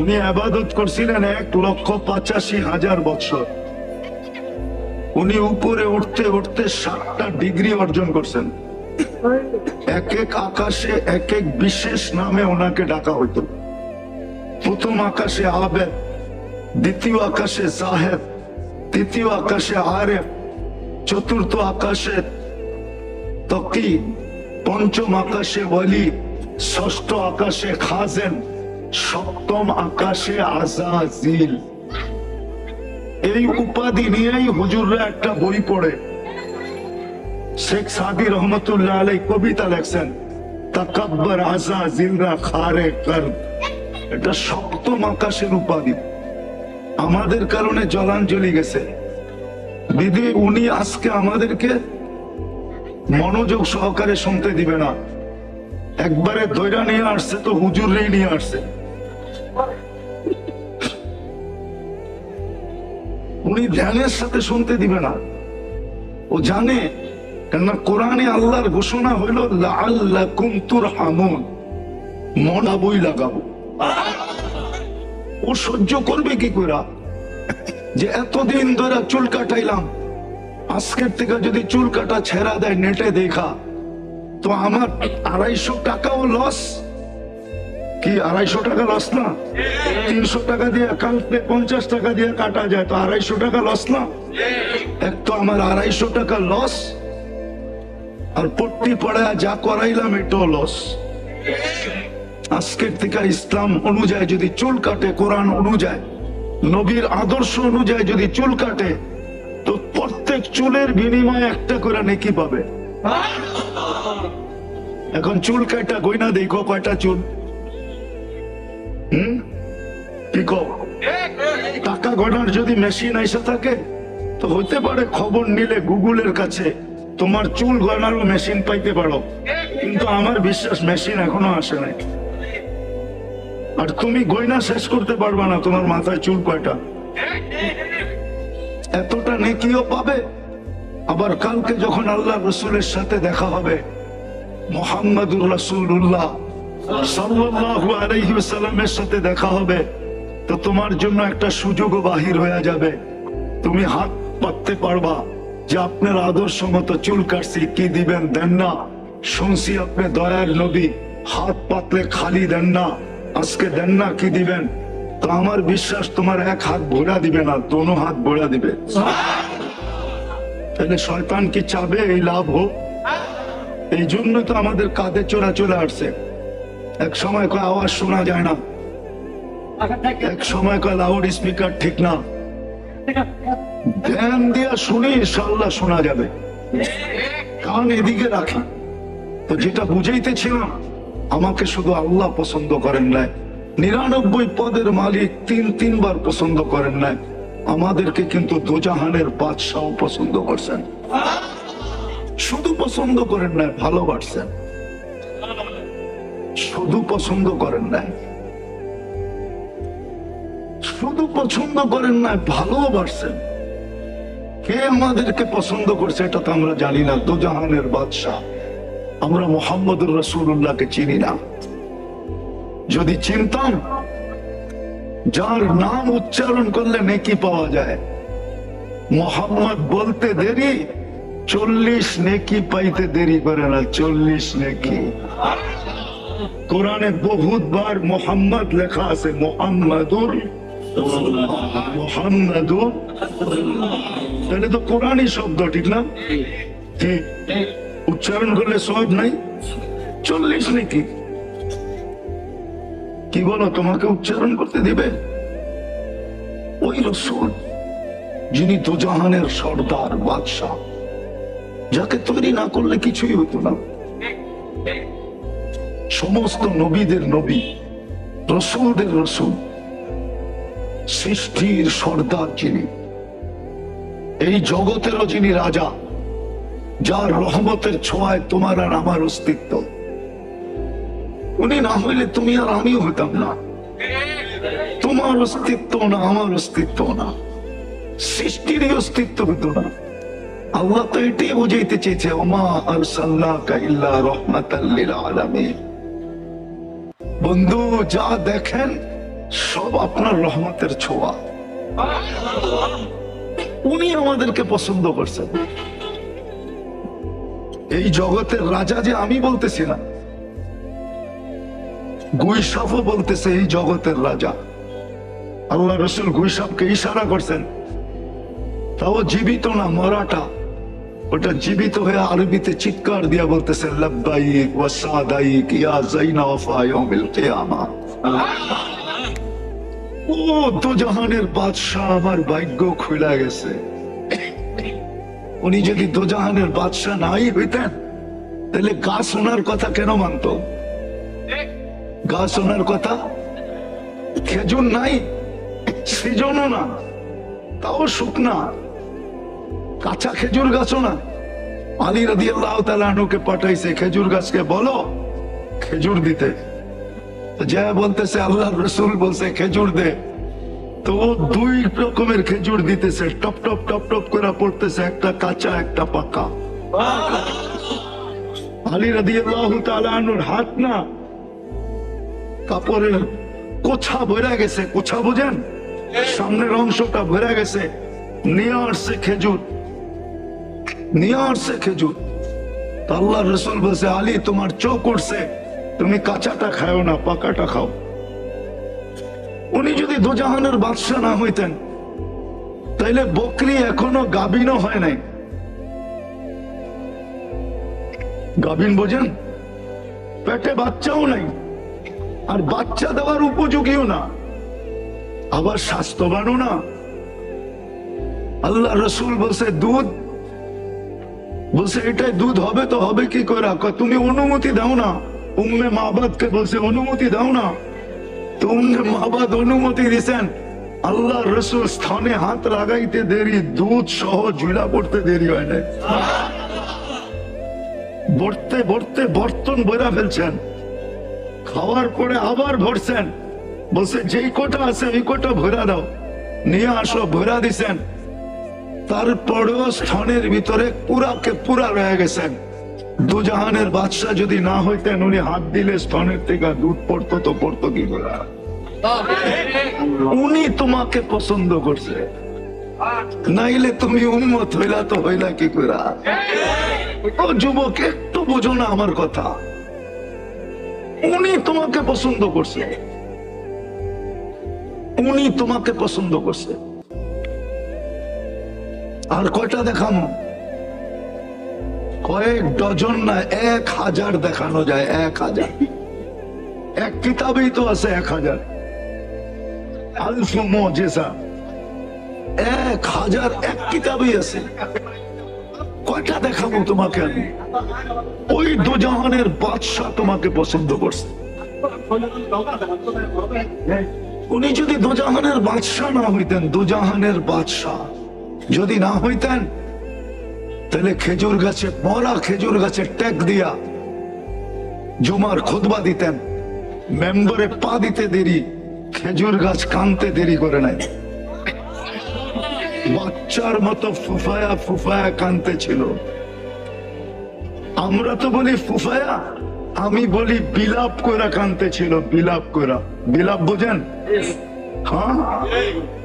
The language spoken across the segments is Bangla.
উনি আবাদত করছিলেন এক লক্ষ পঁচাশি হাজার বছর উনি উপরে উঠতে উঠতে সাতটা ডিগ্রি অর্জন করছেন। এক এক আকাশে, এক এক বিশেষ নামে ওনাকে ডাকা হইতো। প্রথম আকাশে আবেদ, দ্বিতীয় আকাশে সাহেব তৃতীয় আকাশে আরেফ, চতুর্থ আকাশে তকি পঞ্চম আকাশে বলি ষষ্ঠ আকাশে খাজেন। সপ্তম আকাশে আজাজিল এই উপাধি নিয়েই হুজুররা একটা বই পড়ে। শেখ সাদি রহমতুল্লাহ আলাই কবিতা লেখছেন খারে কর এটা সপ্তম আকাশের উপাধি। আমাদের কারণে জলাঞ্জলি গেছে। দিদি, উনি আজকে আমাদেরকে মনোযোগ সহকারে শুনতে দিবে না। একবারে দৈরা নিয়ে আসছে তো হুজুররেই নিয়ে আসছে। উনি ধ্যানের সাথে শুনতে দিবে না। ও জানে, কেননা কোরআনে আল্লাহর ঘোষণা হইল, লাআল্লাকুম তুরহামুন মনা বই লাগাবো ও সহ্য করবে কি করে যে এতদিন ধরে চুল কাটাইলাম, আজকের থেকে যদি চুল কাটা ছেড়া দেয়, নেটে দেখা, তো আমার আড়াইশো টাকাও লস কি, আড়াইশো টাকা লস না? তিনশো টাকা দিয়ে কালকে পঞ্চাশ টাকা দিয়ে কাটা যায়, তো আড়াইশো টাকা লস না? এক তো আমার আড়াইশো টাকা লস আর পট্টি পড়ায় যা করাইলাম এটাও লস আজকের থেকে ইসলাম অনুযায়ী যদি চুল কাটে, কোরআন অনুযায়ী, নবীর আদর্শ অনুযায়ী যদি চুল কাটে, তো প্রত্যেক চুলের বিনিময়ে একটা করে নেকি পাবে। এখন চুল কাটা গয়না দেখো কয়টা চুল। টাকা যদি মেশিন এসে থাকে, তো পারে খবর নিলে গুগলের কাছে, তোমার চুল মেশিন পাইতে পারো। কিন্তু আমার বিশ্বাস মেশিন এখনও আসে নাই। আর তুমি গয়না শেষ করতে পারবা না, তোমার মাথায় চুল কয়টা। এতটা নেকিও পাবে। আবার কালকে যখন আল্লাহ রসুলের সাথে দেখা হবে, মোহাম্মদুর রসুল্লাহ সাল্লাল্লাহু আলাইহি ওয়াসাল্লামের সাথে দেখা হবে। তো তোমার জন্য একটা সুযোগও বাহির হয়ে যাবে। তুমি হাত পাততে পারবা যে আপনার আদর্শ মতো চুল কাটছি, কি দিবেন দেন না। শুনছি আপনি দয়ার নবী, হাত পাতলে খালি দেন না। আজকে দেন না, কি দিবেন? তো আমার বিশ্বাস তোমার এক হাত ভোড়া দিবে না, দোনো হাত ভোড়া দিবে। তাহলে শয়তান কি চাবে এই লাভ হোক? এই জন্য তো আমাদের কাঁধে চোরা চলে আসছে। এক সময় কয় আওয়াজ শোনা যায় না। এক সময় কয় লাউড স্পিকার ঠিক না। ধ্যান দিয়া শুনি ইনশাল্লাহ শোনা যাবে। কান এদিকে রাখি। তো যেটা বুঝাইতেছিলাম, আমাকে শুধু আল্লাহ পছন্দ করেন নাই। নিরানব্বই পদের মালিক তিন তিনবার পছন্দ করেন নাই। আমাদেরকে কিন্তু দুজাহানের বাদশাহ পছন্দ করছেন। শুধু পছন্দ করেন নাই, ভালোবাসছেন। শুধু পছন্দ করেন নাই। শুধু পছন্দ করেন না ভালোবাসছেন কে আমাদেরকে পছন্দ করছে এটা তো আমরা জানি না। দুজাহানের বাদশাহ, আমরা মোহাম্মদুর রসুল্লাহকে চিনি না। যদি চিনতাম, যার নাম উচ্চারণ করলে নেকি পাওয়া যায়। মোহাম্মদ বলতে দেরি, চল্লিশ নেকি পাইতে দেরি করে না, চল্লিশ নেকি। কোরআনে বহুতবার মোহাম্মদ লেখা আছে, মোহাম্মদুর মোহাম্মদুর। তাহলে তো কোরআনই শব্দ, ঠিক না? উচ্চারণ করলে সব নাই? চল্লিশ নাকি? কি বলো, তোমাকে উচ্চারণ করতে দিবে? ওই রসুল, যিনি দুজাহানের সর্দার, বাদশাহ, যাকে তৈরি না করলে কিছুই হতো না। সমস্ত নবীদের নবী, রসুলদের রসুল, সৃষ্টির সর্দার যিনি, এই জগতেরও যিনি রাজা, যার রহমতের ছোঁয়ায় তোমার আর আমার অস্তিত্ব। উনি না হইলে তুমি আর আমিও হইতাম না। তোমার অস্তিত্ব না, আমার অস্তিত্ব না। সৃষ্টিরই অস্তিত্ব হতো না। আল্লাহ তো এটাই বুঝাইতে চেয়েছে, ওমা আরসাল্লাকা ইল্লা রাহমাতাল লিল আলামিন। বন্ধু, যা দেখেন, সব আপনার রহমতের ছোঁয়া। উনি আমাদেরকে পছন্দ করছেন। এই জগতের রাজা যে আমি বলতেছি না, গুইসাফও বলতেছে এই জগতের রাজা। আল্লাহ রসুল গুইসাফকে ইশারা করছেন, তাও জীবিত না, মরাটা। ওটা জীবিত হয়ে আরবিতে চিৎকার দিয়া বলতেছে বাদশাহ আমার ভাগ্য খুলে গেছে। উনি যদি দোজাহানের বাদশাহ নাই হইতেন, তাহলে গা শোনার কথা কেন মানত? গা শোনার কথা? খেজুর নাই, সৃজনও না, তাও শুকনা। কাঁচা খেজুর গাছও না। আলী রাদি আল্লাহ তালুকে পাঠাইছে, খেজুর গাছকে বলো, খেজুর দিতে। যা বলতেছে আল্লাহ রসুল বলছে, খেজুর দে। তো দুই রকমের খেজুর দিতেছে, টপ টপ টপ টপ করে পড়তেছে, একটা কাঁচা, একটা পাকা। আলী রাদি আল্লাহ তালুর হাত না, কাপড়ের কোছা ভরা গেছে, কোছা বোঝেন? সামনের অংশটা ভরা গেছে, নিয়ে আসছে খেজুর। নিয়ে খেজুর। আল্লাহ রসুল বলছে, আলী, তোমার চোখ উঠছে তুমি কাঁচাটা খাও না, পাকাটা খাও। উনি যদি দোজাহানের বাদশাহ না হইতেন, তাইলে বকরি এখনও গাবিনও হয় নাই। গাবিন বোঝেন? পেটে বাচ্চাও নাই, আর বাচ্চা দেওয়ার উপযোগীও না, আবার স্বাস্থ্যবানও না। আল্লাহ রসুল বলছে, দুধ বলছে, এটাই দুধ হবে তো হবে কি করে? তুমি অনুমতি দাও না। উম্মে মাবাদকে বলছে, অনুমতি দাও না। তো উম্মে মাবাদ অনুমতি দিছেন। আল্লাহ রসুল স্থানে হাত লাগাইতে দেরি, দুধ সহ ঝুলা পড়তে দেরি হয় না বর্তে বর্তে বর্তন বেরা ফেলছেন। খাওয়ার পরে আবার ভরছেন। বলছে, যেই কোটা আছে ওই কোটা ভরা দাও। নিয়ে আসো, ভরা দিছেন। তারপরেও স্থানের ভিতরে পুরাকে পুরা রয়ে গেছেন। দুজাহানের বাদশাহ যদি না হইতেন, উনি হাত দিলে স্তনের থেকে দুধ পড়তো, তো পড়তো কি করে? উনি তোমাকে পছন্দ করছে। নাইলে তুমি উন্মত হইলা তো হইলা কি করে? ও যুবক, একটু বোঝো না আমার কথা। উনি তোমাকে পছন্দ করছে। উনি তোমাকে পছন্দ করছে। আর কয়টা দেখানো কয়েক ডজন না, এক হাজার দেখানো যায়, এক হাজার। এক কিতাবেই তো আছে এক হাজার। এক হাজার এক আছে। কয়টা দেখাবো তোমাকে আমি? ওই দুজাহানের বাদশাহ তোমাকে পছন্দ করছে। উনি যদি দুজাহানের বাদশাহ না হইতেন, দুজাহানের বাদশাহ। যদি না হইতেন, তাহলে খেজুর গাছে, মরা খেজুর গাছে ট্যাগ দিয়া জুমার খুতবা দিতেন। মেম্বারে পা দিতে দেরি, খেজুর গাছ কানতে দেরি করে নাই। বাচ্চার মতো ফুফায়া ফুফায়া কানতে ছিল। আমরা তো বলি ফুফায়া, আমি বলি বিলাপ করা কানতে ছিল, বিলাপ করা বিলাপ বোঝেন? হ্যাঁ?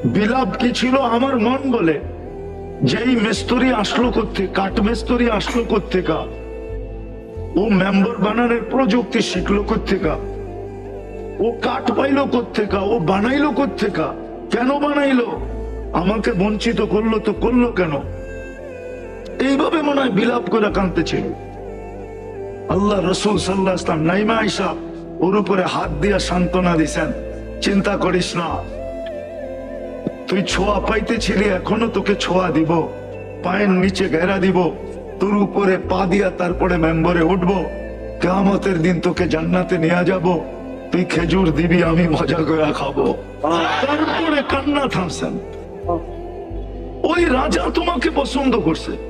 বিলাপ কি ছিল আমার মন বলে? যেই মেস্তরি আসলো করতে কাঠ মেস্তরি আসলো কোথেকা ও মেম্বার বানানোর প্রযুক্তি শিখলো কোথেকা ও কাঠ পাইলো কোথেকা ও বানাইলো কোথেকা কেন বানাইলো? আমাকে বঞ্চিত করল তো করল কেন? এইভাবে মনে হয় বিলাপ করে কানতে ছিল আল্লাহ রসুল সাল্লাহ ইসলাম নাইমা আইসা ওর উপরে হাত দিয়া সান্ত্বনা দিছেন। চিন্তা করিস না। তুই ছোঁয়া পাইতেছিলি এখনও তোকে ছোঁয়া দিব। পায়ের নিচে ঘেরা দিব। তোর উপরে পা দিয়া তারপরে মেম্বরে উঠবো। কেমতের দিন তোকে জান্নাতে নিয়ে যাব। তুই খেজুর দিবি, আমি মজা করে খাব। তারপরে কান্না থামছেন ওই রাজা তোমাকে পছন্দ করছে।